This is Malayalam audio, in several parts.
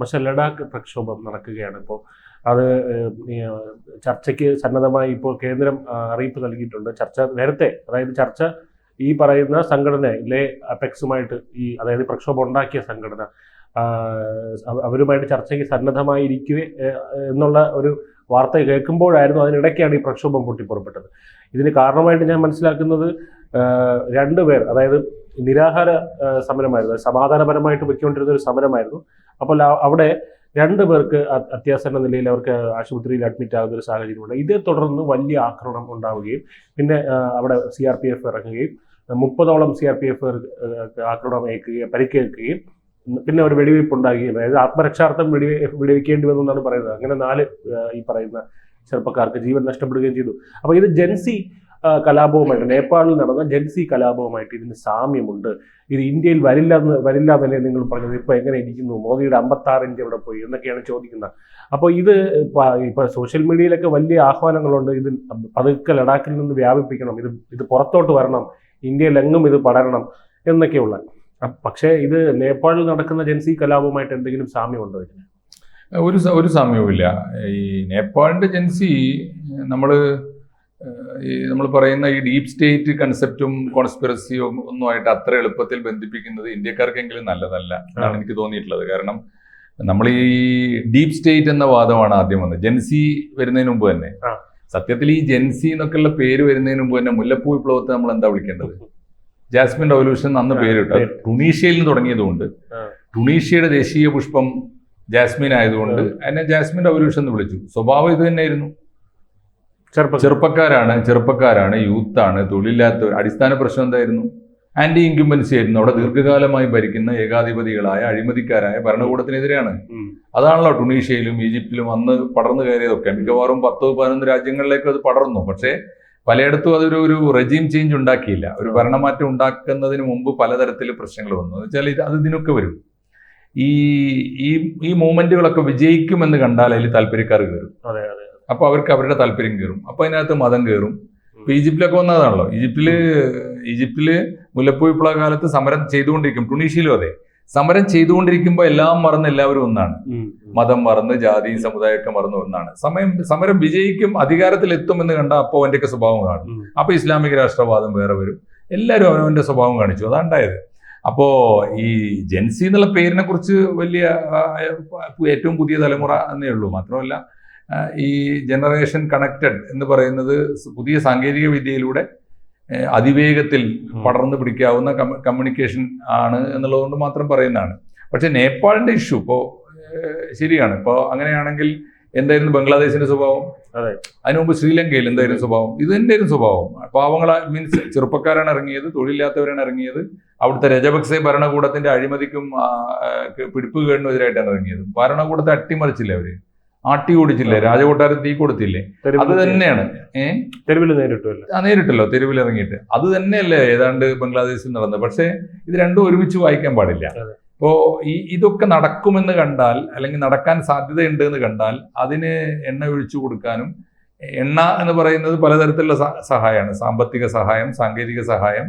പക്ഷെ ലഡാക്ക് പ്രക്ഷോഭം നടക്കുകയാണ്. ഇപ്പോൾ അത് ചർച്ചയ്ക്ക് സന്നദ്ധമായി ഇപ്പോൾ കേന്ദ്രം അറിയിപ്പ് നൽകിയിട്ടുണ്ട്. ചർച്ച നേരത്തെ അതായത് ചർച്ച ഈ പറയുന്ന സംഘടനയിലെ അപെക്സുമായിട്ട് ഈ അതായത് പ്രക്ഷോഭം ഉണ്ടാക്കിയ സംഘടന അവരുമായിട്ട് ചർച്ചയ്ക്ക് സന്നദ്ധമായിരിക്കുക എന്നുള്ള ഒരു വാർത്ത കേൾക്കുമ്പോഴായിരുന്നു അതിനിടയ്ക്കാണ് ഈ പ്രക്ഷോഭം പൊട്ടിപ്പുറപ്പെട്ടത് ഇതിന് കാരണമായിട്ട് ഞാൻ മനസ്സിലാക്കുന്നത് രണ്ടുപേർ അതായത് നിരാഹാര സമരമായിരുന്നു സമാധാനപരമായിട്ട് പൊയ്ക്കൊണ്ടിരുന്ന ഒരു സമരമായിരുന്നു. അപ്പോൾ അവിടെ രണ്ട് പേർക്ക് അത്യാസന്ന നിലയിൽ അവർക്ക് ആശുപത്രിയിൽ അഡ്മിറ്റ് ആകുന്ന ഒരു സാഹചര്യമുണ്ട്. ഇതേ തുടർന്ന് വലിയ ആക്രമണം ഉണ്ടാവുകയും പിന്നെ അവിടെ സി ആർ പി എഫ് ഇറങ്ങുകയും മുപ്പതോളം സി ആർ പി എഫ് ആക്രമണം ഏൽക്കുകയും പരിക്കേൽക്കുകയും പിന്നെ ഒരു വെടിവയ്പ് ഉണ്ടാകുകയും അതായത് ആത്മരക്ഷാർത്ഥം വെടി വെടിവെക്കേണ്ടി വന്നു എന്നാണ് പറയുന്നത്. അങ്ങനെ നാല് ഈ പറയുന്ന ചെറുപ്പക്കാർക്ക് ജീവൻ നഷ്ടപ്പെടുകയും ചെയ്തു. അപ്പോൾ ഇത് ജൻസി കലാപവുമായിട്ട് നേപ്പാളിൽ നടന്ന ജൻസി കലാപവുമായിട്ട് ഇതിന് സാമ്യമുണ്ട്. ഇത് ഇന്ത്യയിൽ വരില്ല എന്ന് വരില്ല എന്നല്ലേ നിങ്ങൾ പറഞ്ഞത്? ഇപ്പൊ എങ്ങനെ ഇരിക്കുന്നു? മോദിയുടെ അമ്പത്തി ആറ് ഇഞ്ച് എവിടെ പോയി എന്നൊക്കെയാണ് ചോദിക്കുന്നത്. അപ്പോൾ ഇത് ഇപ്പോൾ ഇപ്പൊ സോഷ്യൽ മീഡിയയിലൊക്കെ വലിയ ആഹ്വാനങ്ങളുണ്ട്. ഇത് പതുക്കെ ലഡാക്കിൽ നിന്ന് വ്യാപിപ്പിക്കണം. ഇത് ഇത് പുറത്തോട്ട് വരണം. ഇന്ത്യയിലെങ്ങും ഇത് പടരണം എന്നൊക്കെയുള്ള. പക്ഷേ ഇത് നേപ്പാളിൽ നടക്കുന്ന ജൻസി കലാപവുമായിട്ട് എന്തെങ്കിലും സാമ്യമുണ്ടോ ഇതിന്? ഒരു ഒരു സാമ്യവുമില്ല. ഈ നേപ്പാളിന്റെ ജൻസി നമ്മൾ ഈ നമ്മൾ പറയുന്ന ഈ ഡീപ് സ്റ്റേറ്റ് കൺസെപ്റ്റും കോൺസ്പിറസിയും ഒന്നുമായിട്ട് അത്ര എളുപ്പത്തിൽ ബന്ധിപ്പിക്കുന്നത് ഇന്ത്യക്കാർക്കെങ്കിലും നല്ലതല്ല എന്നാണ് എനിക്ക് തോന്നിയിട്ടുള്ളത്. കാരണം നമ്മൾ ഈ ഡീപ് സ്റ്റേറ്റ് എന്ന വാദമാണ് ആദ്യം വന്നത്. ജെൻസി വരുന്നതിന് മുമ്പ് തന്നെ. സത്യത്തിൽ ഈ ജെൻസി എന്നൊക്കെയുള്ള പേര് വരുന്നതിന് മുമ്പ് തന്നെ മുല്ലപ്പൂ വിപ്ലവത്തെ നമ്മൾ എന്താ വിളിക്കേണ്ടത്? ജാസ്മിൻ റവല്യൂഷൻ അന്ന് പേരിട്ടു. ടുണീഷ്യയിൽ നിന്ന് തുടങ്ങിയതുകൊണ്ട്. ടുണീഷ്യയുടെ ദേശീയ പുഷ്പം ജാസ്മിൻ ആയതുകൊണ്ട് അതിനെ ജാസ്മിൻ റവല്യൂഷൻ എന്ന് വിളിച്ചു. സ്വഭാവം ഇത് തന്നെയായിരുന്നു. ചെറുപ്പക്കാരാണ്. ചെറുപ്പക്കാരാണ് യൂത്താണ് തൊഴിലില്ലാത്തവർ. അടിസ്ഥാന പ്രശ്നം എന്തായിരുന്നു? ആന്റി ഇൻക്യുമ്പൻസി ആയിരുന്നു. അവിടെ ദീർഘകാലമായി ഭരിക്കുന്ന ഏകാധിപതികളായ അഴിമതിക്കാരായ ഭരണകൂടത്തിനെതിരെയാണ്. അതാണല്ലോ ടുണീഷ്യയിലും ഈജിപ്തിലും അന്ന് പടർന്നു കയറിയതൊക്കെ. മിക്കവാറും പത്തോ പതിനൊന്ന് രാജ്യങ്ങളിലേക്ക് അത് പടർന്നു. പക്ഷേ പലയിടത്തും അതൊരു ഒരു റെജീം ചേഞ്ച് ഉണ്ടാക്കിയില്ല. ഒരു ഭരണമാറ്റം ഉണ്ടാക്കുന്നതിന് മുമ്പ് പലതരത്തിൽ പ്രശ്നങ്ങൾ വന്നു. വെച്ചാൽ ഇത് അത് ഇതിനൊക്കെ വരും. ഈ ഈ ഈ മൂവ്മെന്റുകളൊക്കെ വിജയിക്കുമെന്ന് കണ്ടാൽ അതിൽ താല്പര്യക്കാർ കയറും. അതെ അതെ. അപ്പൊ അവർക്ക് അവരുടെ താല്പര്യം കയറും. അപ്പൊ അതിനകത്ത് മതം കയറും. ഇപ്പൊ ഈജിപ്തിലൊക്കെ വന്നതാണല്ലോ. ഈജിപ്തിൽ ഈജിപ്തിൽ മുല്ലപ്പൂ വിപ്ലവ കാലത്ത് സമരം ചെയ്തുകൊണ്ടിരിക്കും. ടുണീഷ്യയിലും അതെ. സമരം ചെയ്തുകൊണ്ടിരിക്കുമ്പോൾ എല്ലാം മറന്ന് എല്ലാവരും ഒന്നാണ്. മതം മറന്ന് ജാതിയും സമുദായമൊക്കെ മറന്ന് ഒന്നാണ്. സമയം സമരം വിജയിക്കും അധികാരത്തിൽ എത്തുമെന്ന് കണ്ട അപ്പോൾ അവന്റെയൊക്കെ സ്വഭാവം കാണും. ഉം. അപ്പൊ ഇസ്ലാമിക രാഷ്ട്രവാദം വേറെ വരും. എല്ലാവരും അവനവന്റെ സ്വഭാവം കാണിച്ചു. അതാണ്ടായത്. അപ്പോ ഈ ജെൻസി എന്നുള്ള പേരിനെ കുറിച്ച് വലിയ ഏറ്റവും പുതിയ തലമുറ എന്നേ ഉള്ളൂ. മാത്രമല്ല ഈ ജനറേഷൻ കണക്റ്റഡ് എന്ന് പറയുന്നത് പുതിയ സാങ്കേതിക വിദ്യയിലൂടെ അതിവേഗത്തിൽ പടർന്നു പിടിക്കാവുന്ന കമ്മ്യൂണിക്കേഷൻ ആണ് എന്നുള്ളതുകൊണ്ട് മാത്രം പറയുന്നതാണ്. പക്ഷെ നേപ്പാളിന്റെ ഇഷ്യൂ ഇപ്പോ ശരിയാണ്. ഇപ്പോ അങ്ങനെയാണെങ്കിൽ എന്തായിരുന്നു ബംഗ്ലാദേശിന്റെ സ്വഭാവം? അതെ. അതിനു മുമ്പ് ശ്രീലങ്കയിൽ എന്തായിരുന്നു സ്വഭാവം? ഇത് തന്നെയായിരുന്നു സ്വഭാവം. പാവങ്ങൾ മീൻസ് ചെറുപ്പക്കാരാണ് ഇറങ്ങിയത് തൊഴിലില്ലാത്തവരാണ് ഇറങ്ങിയത്. അവിടുത്തെ രജപക്സെ ഭരണകൂടത്തിന്റെ അഴിമതിക്കും പിടിപ്പ് കേടിനും എതിരായിട്ടാണ് ഇറങ്ങിയത്. ഭരണകൂടത്തെ അട്ടിമറിച്ചില്ലേ അവർ? ആട്ടി ഓടിച്ചില്ലേ രാജകൊട്ടാരം തീ കൊടുത്തില്ലേ? അത് തന്നെയാണ്. ഏഹ് തെരുവിൽ നേരിട്ടല്ലോ നേരിട്ടല്ലോ. തെരുവിൽ ഇറങ്ങിയിട്ട്. അത് തന്നെയല്ലേ ഏതാണ്ട് ബംഗ്ലാദേശിൽ നടന്നത്. പക്ഷേ ഇത് രണ്ടും ഒരുമിച്ച് വായിക്കാൻ പാടില്ല. അപ്പോ ഇപ്പോ ഈ ഇതൊക്കെ നടക്കുമെന്ന് കണ്ടാൽ അല്ലെങ്കിൽ നടക്കാൻ സാധ്യതയുണ്ട് എന്ന് കണ്ടാൽ അതിന് എണ്ണ ഒഴിച്ചു കൊടുക്കാനും എണ്ണ എന്ന് പറയുന്നത് പലതരത്തിലുള്ള സഹായമാണ്. സാമ്പത്തിക സഹായം സാങ്കേതിക സഹായം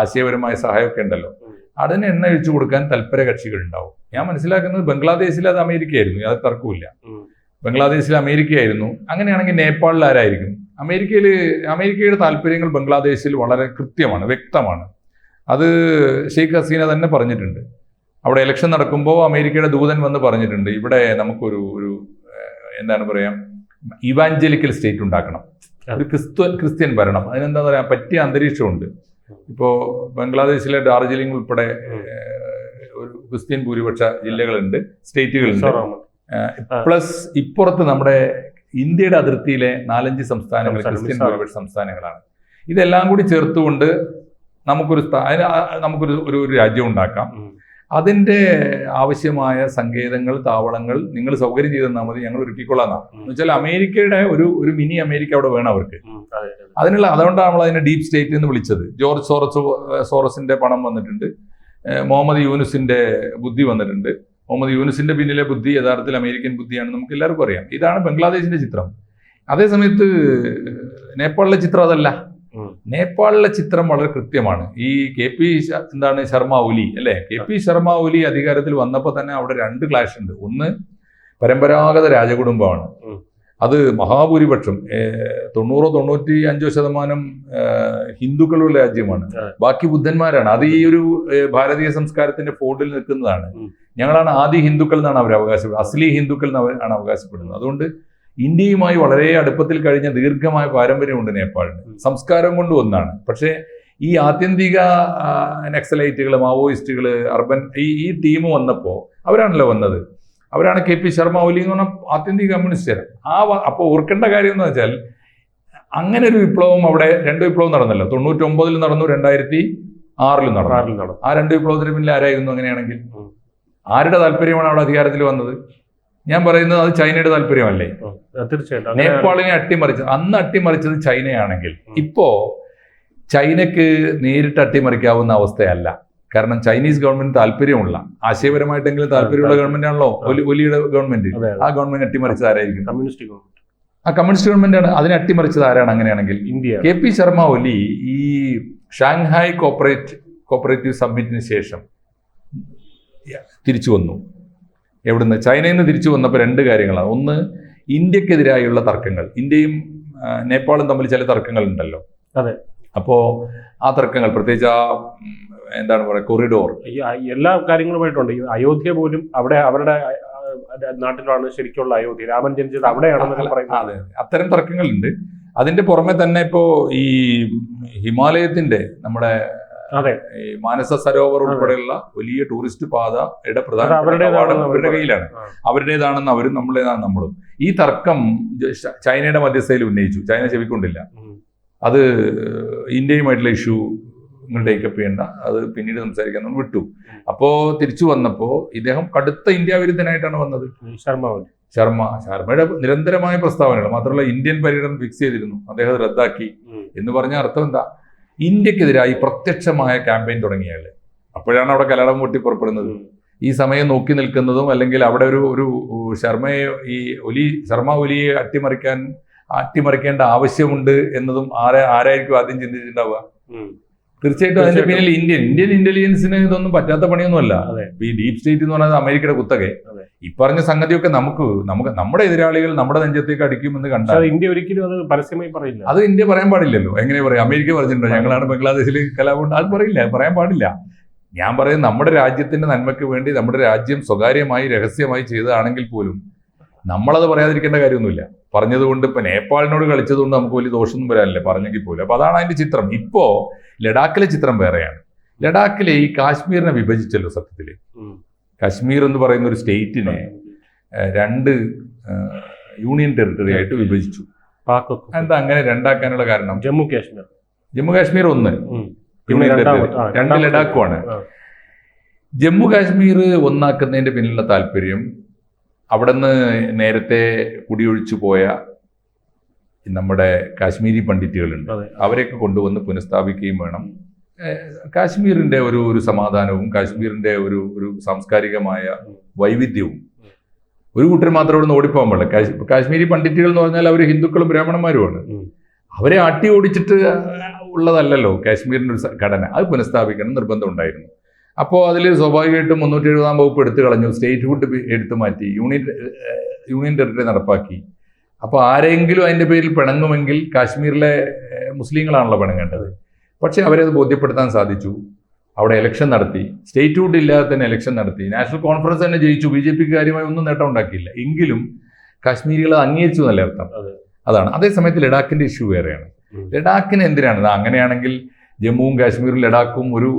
ആശയപരമായ സഹായമൊക്കെ ഉണ്ടല്ലോ. അതിന് എണ്ണ ഒഴിച്ചു കൊടുക്കാൻ തൽപര കക്ഷികൾ ഉണ്ടാവും ഞാൻ മനസ്സിലാക്കുന്നത് ബംഗ്ലാദേശിൽ അത് അമേരിക്കയായിരുന്നു അത് തർക്കമില്ല ബംഗ്ലാദേശിൽ അമേരിക്കയായിരുന്നു. അങ്ങനെയാണെങ്കിൽ നേപ്പാളിൽ ആരായിരിക്കും? അമേരിക്കയിൽ അമേരിക്കയുടെ താല്പര്യങ്ങൾ ബംഗ്ലാദേശിൽ വളരെ കൃത്യമാണ് വ്യക്തമാണ്. അത് ഷെയ്ഖ് ഹസീന തന്നെ പറഞ്ഞിട്ടുണ്ട്. അവിടെ ഇലക്ഷൻ നടക്കുമ്പോൾ അമേരിക്കയുടെ ദൂതൻ വന്ന് പറഞ്ഞിട്ടുണ്ട് ഇവിടെ നമുക്കൊരു ഒരു എന്താണ് പറയാം ഇവാഞ്ചലിക്കൽ സ്റ്റേറ്റ് ഉണ്ടാക്കണം. ഒരു ക്രിസ്തു ക്രിസ്ത്യൻ ഭരണം. അതിനെന്താ പറയാ പറ്റിയ അന്തരീക്ഷമുണ്ട്. ഇപ്പോൾ ബംഗ്ലാദേശിലെ ഡാർജിലിംഗ് ഉൾപ്പെടെ ഒരു ക്രിസ്ത്യൻ ഭൂരിപക്ഷ ജില്ലകളുണ്ട് സ്റ്റേറ്റുകളുണ്ട്. പ്ലസ് ഇപ്പുറത്ത് നമ്മുടെ ഇന്ത്യയുടെ അതിർത്തിയിലെ നാലഞ്ച് സംസ്ഥാനങ്ങൾ ക്രിസ്ത്യൻ ഭൂരിപക്ഷ സംസ്ഥാനങ്ങളാണ്. ഇതെല്ലാം കൂടി ചേർത്തുകൊണ്ട് നമുക്കൊരു നമുക്കൊരു ഒരു ഒരു രാജ്യം ഉണ്ടാക്കാം. അതിന്റെ ആവശ്യമായ സങ്കേതങ്ങൾ താവളങ്ങൾ നിങ്ങൾ സൗകര്യം ചെയ്തെന്നാൽ മതി ഞങ്ങൾ ഒരുക്കിക്കൊള്ളാം. എന്ന് വെച്ചാൽ അമേരിക്കയുടെ ഒരു ഒരു മിനി അമേരിക്ക അവിടെ വേണം അവർക്ക്. അതിനുള്ള അതുകൊണ്ടാണ് നമ്മൾ അതിനെ ഡീപ് സ്റ്റേറ്റ് എന്ന് വിളിച്ചത്. ജോർജ് സോറസ് സോറസിന്റെ പണം വന്നിട്ടുണ്ട്. മുഹമ്മദ് യൂനുസിന്റെ ബുദ്ധി വന്നിട്ടുണ്ട്. മുഹമ്മദ് യൂനുസിന്റെ പിന്നിലെ ബുദ്ധി യഥാർത്ഥത്തിൽ അമേരിക്കൻ ബുദ്ധിയാണ് നമുക്ക് എല്ലാവർക്കും അറിയാം. ഇതാണ് ബംഗ്ലാദേശിന്റെ ചിത്രം. അതേസമയത്ത് നേപ്പാളിലെ ചിത്രം അതല്ല. നേപ്പാളിലെ ചിത്രം വളരെ കൃത്യമാണ്. ഈ കെ പി എന്താണ് ശർമ്മ ഒലി അല്ലെ? കെ പി ശർമ്മ ഒലി അധികാരത്തിൽ വന്നപ്പോൾ തന്നെ അവിടെ രണ്ട് ക്ലാഷ് ഉണ്ട്. ഒന്ന് പരമ്പരാഗത രാജകുടുംബമാണ്. അത് മഹാഭൂരിപക്ഷം തൊണ്ണൂറോ തൊണ്ണൂറ്റി അഞ്ചോ ശതമാനം ഹിന്ദുക്കളുള്ള ഹിന്ദുക്കളുടെ രാജ്യമാണ് ബാക്കി ബുദ്ധന്മാരാണ്. അത് ഈ ഒരു ഭാരതീയ സംസ്കാരത്തിന്റെ ഫോർഡിൽ നിൽക്കുന്നതാണ്. ഞങ്ങളാണ് ആദ്യ ഹിന്ദുക്കൾ എന്നാണ് അവർ അവകാശപ്പെടുന്നത്. അസ്ലി ഹിന്ദുക്കൾ ആണ് അവകാശപ്പെടുന്നത്. അതുകൊണ്ട് ഇന്ത്യയുമായി വളരെ അടുപ്പത്തിൽ കഴിഞ്ഞ ദീർഘമായ പാരമ്പര്യമുണ്ട് നേപ്പാളിന്. സംസ്കാരം കൊണ്ട് ഒന്നാണ്. പക്ഷേ ഈ ആത്യന്തിക നക്സലൈറ്റുകൾ മാവോയിസ്റ്റുകൾ അർബൻ ഈ ഈ ടീം വന്നപ്പോൾ അവരാണല്ലോ വന്നത്. അവരാണ് കെ പി ശർമ്മ ഒലി എന്ന് പറഞ്ഞ ആത്യന്തിക കമ്മ്യൂണിസ്റ്റ് ആ അപ്പോൾ ഓർക്കേണ്ട കാര്യം എന്ന് വെച്ചാൽ അങ്ങനെ ഒരു വിപ്ലവം അവിടെ രണ്ട് വിപ്ലവം നടന്നല്ലോ. തൊണ്ണൂറ്റൊമ്പതിൽ നടന്നു രണ്ടായിരത്തി ആറിൽ നടന്നു. ആറിൽ നടന്നു. ആ രണ്ട് വിപ്ലവത്തിന് പിന്നിൽ ആരായിരുന്നു അങ്ങനെയാണെങ്കിൽ? ആരുടെ താല്പര്യമാണ് അവിടെ അധികാരത്തിൽ വന്നത്? ഞാൻ പറയുന്നത് അത് ചൈനയുടെ താല്പര്യമല്ലേ. തീർച്ചയായിട്ടും. നേപ്പാളിനെ അട്ടിമറിച്ചത്. അന്ന് അട്ടിമറിച്ചത് ചൈനയാണെങ്കിൽ. ഇപ്പോ ചൈനക്ക് നേരിട്ട് അട്ടിമറിക്കാവുന്ന അവസ്ഥയല്ല. കാരണം ചൈനീസ് ഗവൺമെന്റ് താല്പര്യമുള്ള ആശയപരമായിട്ടെങ്കിലും താല്പര്യമുള്ള താല്പര്യം. ഗവൺമെന്റ് ആണല്ലോ ഒലിയുടെ ഗവൺമെന്റ്. ആ ഗവൺമെന്റ് അട്ടിമറിച്ചത് ആരായിരിക്കും? Communist government. ആ കമ്മ്യൂണിസ്റ്റ് ഗവൺമെന്റ് ആണ് അതിനെ അട്ടിമറിച്ചത് ആരാണ് അങ്ങനെയാണെങ്കിൽ? India. K P Sharma Oli ഈ ഷാങ്ഹായ് കോപ്പറേറ്റ് കോപ്പറേറ്റീവ് സമ്മിറ്റിന് ശേഷം തിരിച്ചു വന്നു. എവിടുന്ന്? ചൈനയിൽ നിന്ന് തിരിച്ചു വന്നപ്പോൾ രണ്ട് കാര്യങ്ങളാണ്. ഒന്ന് ഇന്ത്യക്കെതിരായുള്ള തർക്കങ്ങൾ. ഇന്ത്യയും നേപ്പാളും തമ്മിൽ ചില തർക്കങ്ങൾ ഉണ്ടല്ലോ അതെ. അപ്പോൾ ആ തർക്കങ്ങൾ പ്രത്യേകിച്ച് ആ എന്താണ് പറയുക കൊറിഡോർ എല്ലാ കാര്യങ്ങളുമായിട്ടുണ്ട്. അയോധ്യ പോലും അവിടെ അവരുടെ നാട്ടിലാണ് ശരിക്കുള്ള അയോധ്യ. രാമൻ ജനിച്ചത് അവിടെയാണെന്നൊക്കെ പറയുന്നത്. അതെ അത്തരം തർക്കങ്ങളുണ്ട്. അതിന്റെ പുറമെ തന്നെ ഇപ്പോ ഈ ഹിമാലയത്തിന്റെ നമ്മുടെ അതെ. ഈ മാനസ സരോവർ ഉൾപ്പെടെയുള്ള വലിയ ടൂറിസ്റ്റ് പാതയുടെ പ്രധാന അവരുടേതാണെന്ന് കവാടം അവർ അവരുടെ കയ്യിലാണ്. അവരുടേതാണെന്ന് അവരും നമ്മളേതാണ് നമ്മളും. ഈ തർക്കം ചൈനയുടെ മധ്യസ്ഥയിൽ ഉന്നയിച്ചു. ചൈന ചെവിക്കൊണ്ടില്ല. അത് ഇന്ത്യയുമായിട്ടുള്ള ഇഷ്യൂ നിങ്ങൾ ടേക്കപ്പ് ചെയ്യേണ്ട. അത് പിന്നീട് സംസാരിക്കാൻ നമ്മൾ വിട്ടു. അപ്പോ തിരിച്ചു വന്നപ്പോ ഇദ്ദേഹം കടുത്ത ഇന്ത്യ വിരുദ്ധനായിട്ടാണ് വന്നത്. ശർമ്മ. ശർമ്മ ശർമ്മയുടെ നിരന്തരമായ പ്രസ്താവനകൾ മാത്രമല്ല ഇന്ത്യൻ പര്യടനം ഫിക്സ് ചെയ്തിരുന്നു. അദ്ദേഹം റദ്ദാക്കി. എന്ന് പറഞ്ഞ അർത്ഥം എന്താ? ഇന്ത്യക്കെതിരായി പ്രത്യക്ഷമായ ക്യാമ്പയിൻ തുടങ്ങിയാൽ അപ്പോഴാണ് അവിടെ കലടം പൊട്ടി പുറപ്പെടുന്നത്. ഈ സമയം നോക്കി നിൽക്കുന്നതും അല്ലെങ്കിൽ അവിടെ ഒരു ഒരു ശർമ്മയെ ഈ ഒലി ശർമ്മ ഒലിയെ അട്ടിമറിക്കാൻ അട്ടിമറിക്കേണ്ട ആവശ്യമുണ്ട് എന്നതും ആരെ ആരായിരിക്കും ആദ്യം ചിന്തിച്ചിട്ടുണ്ടാവുക. തീർച്ചയായിട്ടും അതിന്റെ. പിന്നിൽ ഇന്ത്യൻ. ഇന്ത്യൻ ഇന്റലിജൻസിന് ഇതൊന്നും പറ്റാത്ത പണിയൊന്നുമല്ല. അല്ല ഈ ഡീപ് സ്റ്റേറ്റ് എന്ന് പറയുന്നത് അമേരിക്കയുടെ കുത്തകെ. ഈ പറഞ്ഞ സംഗതിയൊക്കെ നമുക്ക് നമുക്ക് നമ്മുടെ എതിരാളികൾ നമ്മുടെ നെഞ്ചത്തേക്ക് അടിക്കുമെന്ന് കണ്ടാൽ അത് ഇന്ത്യ ഒരിക്കലും അത് പരസ്യമായി പറയില്ല. അത് ഇന്ത്യ പറയാൻ പാടില്ലല്ലോ. എങ്ങനെ പറയാം? അമേരിക്ക പറഞ്ഞിട്ടുണ്ടോ? ഞങ്ങളാണ് ബംഗ്ലാദേശിൽ കലാപം അത് പറയില്ല. പറയാൻ പാടില്ല. ഞാൻ പറയുന്നത് നമ്മുടെ രാജ്യത്തിന്റെ നന്മയ്ക്ക് വേണ്ടി നമ്മുടെ രാജ്യം സ്വകാര്യമായി രഹസ്യമായി ചെയ്തതാണെങ്കിൽ പോലും നമ്മളത് പറയാതിരിക്കേണ്ട കാര്യമൊന്നുമില്ല. പറഞ്ഞതുകൊണ്ട് ഇപ്പൊ നേപ്പാളിനോട് കളിച്ചതുകൊണ്ട് നമുക്ക് വലിയ ദോഷമൊന്നും വരാനില്ല. പറഞ്ഞെങ്കിൽ പോലും. അപ്പോൾ അതാണ് അതിന്റെ ചിത്രം. ഇപ്പോ ലഡാക്കിലെ ചിത്രം വേറെയാണ്. ലഡാക്കിലെ ഈ കാശ്മീരിനെ വിഭജിച്ചല്ലോ സത്യത്തിൽ കാശ്മീർ എന്ന് പറയുന്ന ഒരു സ്റ്റേറ്റിനെ രണ്ട് യൂണിയൻ ടെറിട്ടറി ആയിട്ട് വിഭജിച്ചു. എന്താ അങ്ങനെ രണ്ടാക്കാനുള്ള കാരണം? ജമ്മു കാശ്മീർ. ജമ്മു കാശ്മീർ ഒന്ന്. Union territory. രണ്ട് ലഡാക്കുമാണ് ജമ്മു കാശ്മീർ ഒന്നാക്കുന്നതിന്റെ പിന്നിലുള്ള താല്പര്യം അവിടുന്ന് നേരത്തെ കുടിയൊഴിച്ചു പോയ നമ്മുടെ കാശ്മീരി പണ്ഡിറ്റുകളുണ്ട്. അവരെയൊക്കെ കൊണ്ടുവന്ന് പുനഃസ്ഥാപിക്കുകയും വേണം. കാശ്മീരിന്റെ കാശ്മീരിന്റെ ഒരു ഒരു സമാധാനവും കാശ്മീരിന്റെ ഒരു ഒരു സാംസ്കാരികമായ വൈവിധ്യവും ഒരു കൂട്ടർ മാത്രം ഇവിടെ നിന്ന് ഓടിപ്പോകാൻ പാടില്ല കാശ്മീരി പണ്ഡിറ്റുകൾ എന്ന് പറഞ്ഞാൽ അവർ ഹിന്ദുക്കളും ബ്രാഹ്മണന്മാരുമാണ് അവരെ ആട്ടി ഓടിച്ചിട്ട് ഉള്ളതല്ലല്ലോ കാശ്മീരിന്റെ ഒരു ഘടന. അത് പുനഃസ്ഥാപിക്കണം നിർബന്ധം ഉണ്ടായിരുന്നു. അപ്പോൾ അതിൽ സ്വാഭാവികമായിട്ടും മുന്നൂറ്റി എഴുപതാം വകുപ്പ് എടുത്തു കളഞ്ഞു. സ്റ്റേറ്റ് സ്റ്റേറ്റ്ഹുഡ് എടുത്തു മാറ്റി. യൂണിയൻ യൂണിയൻ ടെറിട്ടറി നടപ്പാക്കി. അപ്പോൾ ആരെങ്കിലും അതിന്റെ പേരിൽ പിണങ്ങുമെങ്കിൽ കാശ്മീരിലെ മുസ്ലിങ്ങളാണല്ലോ പിണങ്ങേണ്ടത്. പക്ഷേ അവരെ അത് ബോധ്യപ്പെടുത്താൻ സാധിച്ചു. അവിടെ ഇലക്ഷൻ നടത്തി. സ്റ്റേറ്റ് സ്റ്റേറ്റ്ഹുഡ് ഇല്ലാതെ തന്നെ ഇലക്ഷൻ നടത്തി. നാഷണൽ കോൺഫറൻസ് തന്നെ ജയിച്ചു. ബി ജെ പിക്ക് കാര്യമായി ഒന്നും നേട്ടം ഉണ്ടാക്കിയില്ല. എങ്കിലും കാശ്മീരികൾ അംഗീകരിച്ചു എന്നല്ല അർത്ഥം? അതെ. അതാണ്. അതേസമയത്ത് ലഡാക്കിന്റെ ഇഷ്യൂ വേറെയാണ്. ലഡാക്കിന് എന്തിനാണ്? അങ്ങനെയാണെങ്കിൽ ജമ്മുവും കാശ്മീരും ലഡാക്കും ഒരു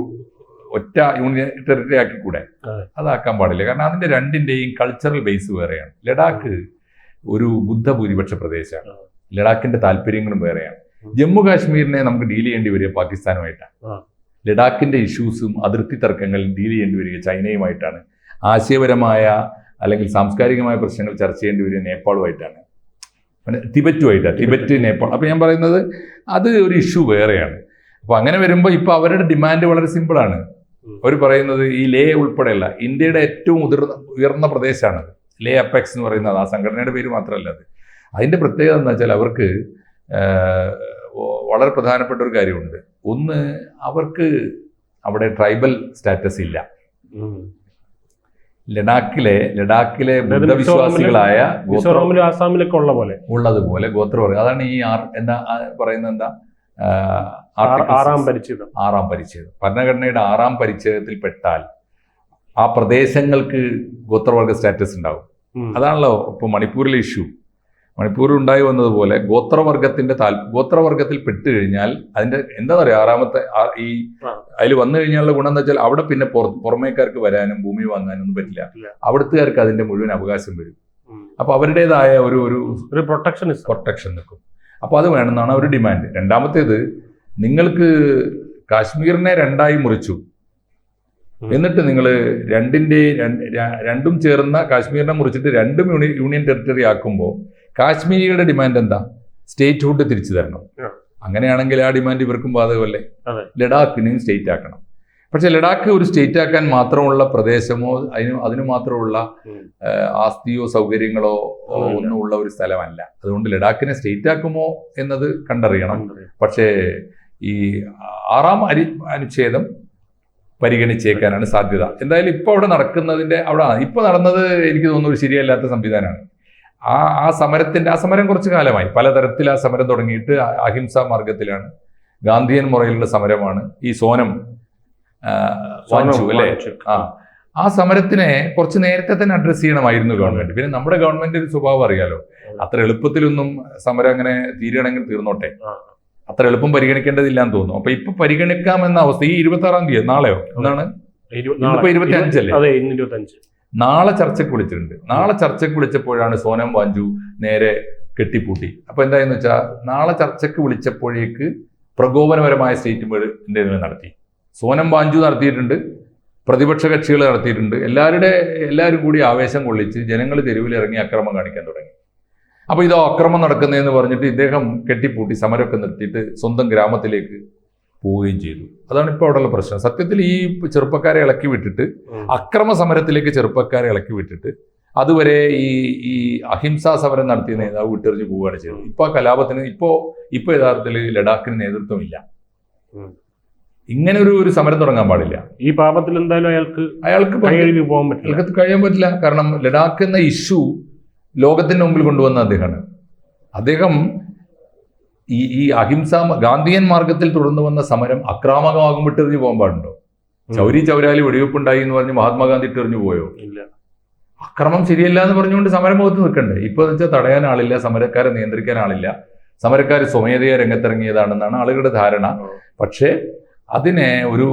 ഒറ്റ യൂണിയൻ ടെറിട്ടറി ആക്കിക്കൂടെ അതെ. അതാക്കാൻ പാടില്ല. കാരണം അതിന്റെ രണ്ടിന്റെയും കൾച്ചറൽ ബേസ് വേറെയാണ്. ലഡാക്ക് ഒരു ബുദ്ധഭൂരിപക്ഷ പ്രദേശമാണ്. ലഡാക്കിന്റെ താല്പര്യങ്ങളും വേറെയാണ്. ജമ്മു കാശ്മീരിനെ നമുക്ക് ഡീൽ ചെയ്യേണ്ടി വരിക പാകിസ്ഥാനുമായിട്ടാണ്. ലഡാക്കിന്റെ ഇഷ്യൂസും അതിർത്തി തർക്കങ്ങളും ഡീൽ ചെയ്യേണ്ടി വരിക ചൈനയുമായിട്ടാണ്. ആശയപരമായ അല്ലെങ്കിൽ സാംസ്കാരികമായ പ്രശ്നങ്ങൾ ചർച്ച ചെയ്യേണ്ടി വരിക നേപ്പാളുമായിട്ടാണ്. തിബറ്റുമായിട്ടാണ് തിബറ്റ് നേപ്പാൾ. അപ്പോൾ ഞാൻ പറയുന്നത് അത് ഒരു ഇഷ്യൂ വേറെയാണ്. അപ്പോൾ അങ്ങനെ വരുമ്പോൾ ഇപ്പോൾ അവരുടെ ഡിമാൻഡ് വളരെ സിമ്പിളാണ്. അവർ പറയുന്നത് ഈ ലേ ഉൾപ്പെടെയുള്ള ഇന്ത്യയുടെ ഏറ്റവും ഉതിർന്ന ഉയർന്ന പ്രദേശമാണ് ലേ അപ്പെക്സ് എന്ന് പറയുന്നത് ആ സംഘടനയുടെ പേര് മാത്രമല്ല അത്. അതിന്റെ പ്രത്യേകത എന്ന് വെച്ചാൽ അവർക്ക് വളരെ പ്രധാനപ്പെട്ട ഒരു കാര്യമുണ്ട്. ഒന്ന് അവർക്ക് അവിടെ ട്രൈബൽ സ്റ്റാറ്റസ് ഇല്ല. ലഡാക്കിലെ ലഡാക്കിലെ വിശ്വാസികളായ ബുദ്ധവിശ്വാസികളായ ഗോത്ര മിസോറാമിലും ആസാമിലൊക്കെ ഉള്ള പോലെ ഉള്ളതുപോലെ ഗോത്രവർഗം അതാണ് ഈ ആർ എന്താ പറയുന്നത് എന്താ? ആറ് പരിച്ഛേദം ആറാം പരിച്ഛേദം ഭരണഘടനയുടെ ആറാം പരിച്ഛേദത്തിൽ പെട്ടാൽ ആ പ്രദേശങ്ങൾക്ക് ഗോത്രവർഗ സ്റ്റാറ്റസ് ഉണ്ടാവും. അതാണല്ലോ ഇപ്പൊ മണിപ്പൂരിലെ ഇഷ്യൂ മണിപ്പൂരിൽ ഉണ്ടായി വന്നതുപോലെ ഗോത്രവർഗത്തിന്റെ താൽ ഗോത്രവർഗത്തിൽ പെട്ട് കഴിഞ്ഞാൽ അതിന്റെ എന്താ പറയുക ആറാമത്തെ ഈ. അതിൽ വന്നു കഴിഞ്ഞാലുള്ള ഗുണം എന്താ വെച്ചാൽ അവിടെ പിന്നെ പുറ- പുറമേക്കാർക്ക് വരാനും ഭൂമി വാങ്ങാനും ഒന്നും പറ്റില്ല. അവിടുത്തുകാർക്ക് അതിന്റെ മുഴുവൻ അവകാശം വരും. അപ്പൊ അവരുടേതായ ഒരു ഒരു പ്രൊട്ടക്ഷൻ പ്രൊട്ടക്ഷൻ നിൽക്കും അപ്പോൾ അത് വേണമെന്നാണ് ഒരു ഡിമാൻഡ്. രണ്ടാമത്തേത് നിങ്ങൾക്ക് കാശ്മീരിനെ രണ്ടായി മുറിച്ചു. എന്നിട്ട് നിങ്ങൾ രണ്ടിന്റെ രണ്ട് ചേർന്ന കാശ്മീരിനെ മുറിച്ചിട്ട് രണ്ടും യൂണി യൂണിയൻ ടെറിട്ടറി ആക്കുമ്പോൾ കാശ്മീരികളുടെ ഡിമാൻഡ് എന്താ? സ്റ്റേറ്റ് ഹുഡ് തിരിച്ചു തരണം. അങ്ങനെയാണെങ്കിൽ ആ ഡിമാൻഡ് ഇവർക്കും ബാധകമല്ലേ? ലഡാക്കിനെയും സ്റ്റേറ്റ് ആക്കണം. പക്ഷെ ലഡാക്ക് ഒരു സ്റ്റേറ്റ് ആക്കാൻ മാത്രമുള്ള പ്രദേശമോ അതിന് അതിന് മാത്രമുള്ള. ആസ്തിയോ സൗകര്യങ്ങളോ ഒന്നും ഉള്ള ഒരു സ്ഥലമല്ല. അതുകൊണ്ട് ലഡാക്കിനെ സ്റ്റേറ്റ് ആക്കുമോ എന്നത് കണ്ടറിയണം. പക്ഷേ ഈ ആറാം അരി അനുച്ഛേദം പരിഗണിച്ചേക്കാനാണ് സാധ്യത. എന്തായാലും ഇപ്പോൾ അവിടെ നടക്കുന്നതിന്റെ അവിടെ ഇപ്പോൾ നടന്നത് എനിക്ക് തോന്നുന്നു ഒരു ശരിയല്ലാത്ത സംവിധാനമാണ്. ആ ആ സമരത്തിന്റെ ആ സമരം കുറച്ച് കാലമായി. പലതരത്തിൽ ആ സമരം തുടങ്ങിയിട്ട് അഹിംസാ മാർഗത്തിലാണ്. ഗാന്ധിയൻ മുറയിലുള്ള സമരമാണ്. ഈ സോനം ആ, വാഞ്ചു അല്ലേ? ആ. ആ സമരത്തിനെ കുറച്ച് നേരത്തെ തന്നെ അഡ്രസ്സ് ചെയ്യണമായിരുന്നു ഗവൺമെന്റ് പിന്നെ നമ്മുടെ ഗവൺമെന്റ് ഒരു സ്വഭാവം അറിയാലോ. അത്ര എളുപ്പത്തിലൊന്നും സമരം അങ്ങനെ തീരുകയാണെങ്കിൽ തീർന്നോട്ടെ. അത്ര എളുപ്പം പരിഗണിക്കേണ്ടതില്ല എന്ന് തോന്നുന്നു. അപ്പൊ ഇപ്പൊ പരിഗണിക്കാമെന്ന അവസ്ഥ ഈ ഇരുപത്തി ആറാം തീയതി നാളെയോ? എന്താണ്? ഇരുപത്തി അഞ്ചല്ലേ? നാളെ. ചർച്ചയ്ക്ക് വിളിച്ചിട്ടുണ്ട്. നാളെ ചർച്ചയ്ക്ക് വിളിച്ചപ്പോഴാണ് സോനം വാഞ്ചു നേരെ കെട്ടിപ്പൂട്ടി. അപ്പൊ എന്തായെന്ന് വെച്ചാൽ നാളെ ചർച്ചയ്ക്ക് വിളിച്ചപ്പോഴേക്ക് പ്രകോപനപരമായ സ്റ്റേറ്റ്മെന്റ് നടത്തി. സോനം വാഞ്ചു നടത്തിയിട്ടുണ്ട് പ്രതിപക്ഷ കക്ഷികൾ നടത്തിയിട്ടുണ്ട്. എല്ലാവരുടെ എല്ലാവരും കൂടി ആവേശം കൊള്ളിച്ച് ജനങ്ങൾ തെരുവിലിറങ്ങി അക്രമം കാണിക്കാൻ തുടങ്ങി. അപ്പോൾ ഇതോ അക്രമം നടക്കുന്നതെന്ന് പറഞ്ഞിട്ട് ഇദ്ദേഹം കെട്ടിപ്പൂട്ടി സമരമൊക്കെ നിർത്തിയിട്ട് സ്വന്തം ഗ്രാമത്തിലേക്ക് പോവുകയും ചെയ്തു. അതാണ് ഇപ്പോൾ അവിടെയുള്ള പ്രശ്നം. സത്യത്തിൽ ഈ ചെറുപ്പക്കാരെ ഇളക്കി വിട്ടിട്ട്. അക്രമ സമരത്തിലേക്ക് ചെറുപ്പക്കാരെ ഇളക്കി വിട്ടിട്ട് അതുവരെ ഈ ഈ അഹിംസാ സമരം നടത്തിയ നേതാവ് വിട്ടെറിഞ്ഞ് പോവുകയാണ് ചെയ്തത്. ഇപ്പൊ ആ കലാപത്തിന് ഇപ്പോ ഇപ്പൊ യഥാർത്ഥത്തിൽ ലഡാക്കിന് നേതൃത്വമില്ല. ഇങ്ങനെ ഒരു ഒരു സമരം തുടങ്ങാൻ പാടില്ല. ഈ പാപത്തിൽ എന്തായാലും അയാൾക്ക് അയാൾക്ക് കഴിഞ്ഞു പോകാൻ പറ്റില്ല. അയാൾക്ക് കഴിയാൻ പറ്റില്ല. കാരണം ലഡാക്ക് എന്ന ഇഷ്യൂ ലോകത്തിന്റെ മുമ്പിൽ കൊണ്ടുവന്ന അദ്ദേഹമാണ്. അദ്ദേഹം ഈ ഈ അഹിംസ ഗാന്ധിയൻ മാർഗത്തിൽ തുടർന്നു വന്ന സമരം അക്രാമകമാകും വിട്ടെറിഞ്ഞു പോകാൻ പാടുണ്ടോ? ചൗരി ചൗരാലി വെടിവെപ്പുണ്ടായി എന്ന് പറഞ്ഞ് മഹാത്മാഗാന്ധി ഇട്ടെറിഞ്ഞു പോയോ? ഇല്ല. അക്രമം ശരിയല്ല എന്ന് പറഞ്ഞുകൊണ്ട് സമരം സമരമുഖത്ത് നിൽക്കണ്ടേ? ഇപ്പൊ എന്ന് വെച്ചാൽ തടയാൻ ആളില്ല സമരക്കാരെ നിയന്ത്രിക്കാൻ ആളില്ല. സമരക്കാർ സ്വമേധയാ രംഗത്തിറങ്ങിയതാണെന്നാണ് ആളുകളുടെ ധാരണ. പക്ഷേ അതിനെ ഒരു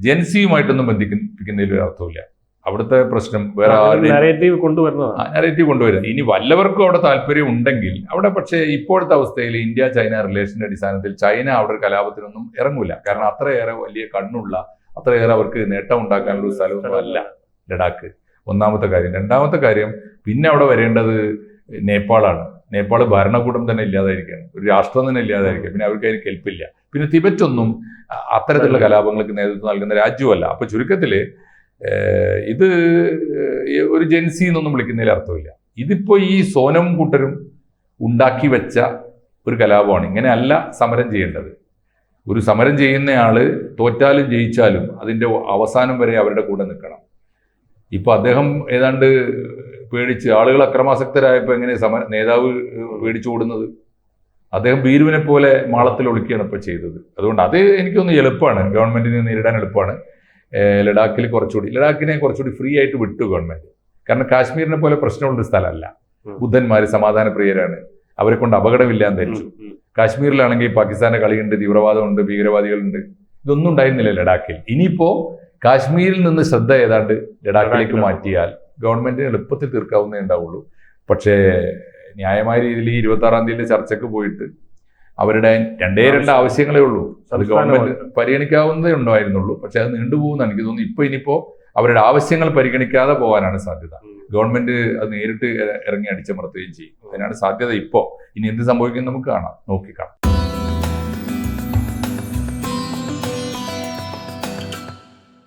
ജൻസിയുമായിട്ടൊന്നും ബന്ധിപ്പിക്കുന്നതിൽ ഒരു അർത്ഥമില്ല അവിടുത്തെ പ്രശ്നം വേറെ നരേറ്റീവ് കൊണ്ടുവരുന്നതാണ്. നരേറ്റീവ് കൊണ്ടുവരിക. ഇനി വല്ലവർക്കും അവിടെ താല്പര്യം ഉണ്ടെങ്കിൽ അവിടെ പക്ഷേ ഇപ്പോഴത്തെ അവസ്ഥയിൽ ഇന്ത്യ ചൈന റിലേഷന്റെ അടിസ്ഥാനത്തിൽ ചൈന അവിടെ ഒരു കലാപത്തിനൊന്നും ഇറങ്ങൂല. കാരണം അത്രയേറെ വലിയ കണ്ണുള്ള അത്രയേറെ അവർക്ക് നേട്ടം ഉണ്ടാക്കാനുള്ള ഒരു സ്ഥലമൊന്നും അല്ല ലഡാക്ക്. ഒന്നാമത്തെ കാര്യം. രണ്ടാമത്തെ കാര്യം പിന്നെ അവിടെ വരേണ്ടത് നേപ്പാളാണ്. നേപ്പാൾ ഭരണകൂടം തന്നെ ഇല്ലാതായിരിക്കുകയാണ്. ഒരു രാഷ്ട്രം തന്നെ ഇല്ലാതായിരിക്കുക പിന്നെ അവർക്ക് അതിന് കെൽപ്പില്ല. പിന്നെ തിബറ്റ് ഒന്നും അത്തരത്തിലുള്ള കലാപങ്ങൾക്ക് നേതൃത്വം നൽകുന്ന രാജ്യമല്ല. അപ്പൊ ചുരുക്കത്തിൽ ഇത് ഒരു ജെൻസി എന്നൊന്നും വിളിക്കുന്നതിൽ അർത്ഥമില്ല. ഇതിപ്പോ ഈ സോനം കൂട്ടരും ഉണ്ടാക്കി വെച്ച ഒരു കലാപമാണ്. ഇങ്ങനെയല്ല സമരം ചെയ്യേണ്ടത്. ഒരു സമരം ചെയ്യുന്നയാൾ തോറ്റാലും ജയിച്ചാലും അതിന്റെ അവസാനം വരെ അവരുടെ കൂടെ നിൽക്കണം. ഇപ്പൊ അദ്ദേഹം ഏതാണ്ട് പേടിച്ച് ആളുകൾ അക്രമാസക്തരായപ്പോൾ എങ്ങനെ സമര നേതാവ് പേടിച്ചു ഓടുന്നത്? അദ്ദേഹം ഭീരുവിനെ പോലെ മാളത്തിൽ ഒളിക്കുകയാണ് ഇപ്പോൾ ചെയ്തത്. അതുകൊണ്ട് അത് എനിക്കൊന്ന് എളുപ്പമാണ് ഗവൺമെന്റിനെ നേരിടാൻ എളുപ്പമാണ് ലഡാക്കിൽ കുറച്ചുകൂടി ലഡാക്കിനെ കുറച്ചുകൂടി ഫ്രീ ആയിട്ട് വിട്ടു ഗവൺമെന്റ്. കാരണം കാശ്മീരിനെ പോലെ പ്രശ്നമുള്ളൊരു സ്ഥലമല്ല. ബുദ്ധന്മാർ സമാധാന പ്രിയരാണ് അവരെ കൊണ്ട് അപകടമില്ലാന്ന് ധരിച്ചു. കാശ്മീരിലാണെങ്കിൽ പാകിസ്ഥാന്റെ കളിയുണ്ട് തീവ്രവാദമുണ്ട് ഭീകരവാദികളുണ്ട്. ഇതൊന്നും ഉണ്ടായിരുന്നില്ല ലഡാക്കിൽ. ഇനിയിപ്പോ കാശ്മീരിൽ നിന്ന് ശ്രദ്ധ ഏതാണ്ട് ലഡാക്കിലേക്ക് മാറ്റിയാൽ ഗവൺമെന്റിന് എളുപ്പത്തിൽ തീർക്കാവുന്നേ ഉണ്ടാവുള്ളൂ. പക്ഷേ ന്യായമായ രീതിയിൽ ഈ ഇരുപത്തി ആറാം തീയതി ചർച്ചയ്ക്ക് പോയിട്ട് അവരുടെ രണ്ടേ രണ്ട് ആവശ്യം. ആവശ്യങ്ങളേ ഉള്ളൂ. അത് ഗവൺമെന്റ് പരിഗണിക്കാവുന്നതേ ഉണ്ടായിരുന്നുള്ളൂ. പക്ഷെ അത് നീണ്ടുപോകുന്നതാണ് എനിക്ക് തോന്നുന്നു ഇപ്പൊ ഇനിയിപ്പോ അവരുടെ ആവശ്യങ്ങൾ പരിഗണിക്കാതെ പോകാനാണ് സാധ്യത. ഗവൺമെന്റ് അത് നേരിട്ട് ഇറങ്ങി അടിച്ചമർത്തുകയും ചെയ്യും. അതിനാണ് സാധ്യത ഇപ്പോ. ഇനി എന്ത് സംഭവിക്കും നമുക്ക് കാണാം. നോക്കിക്കാണാം.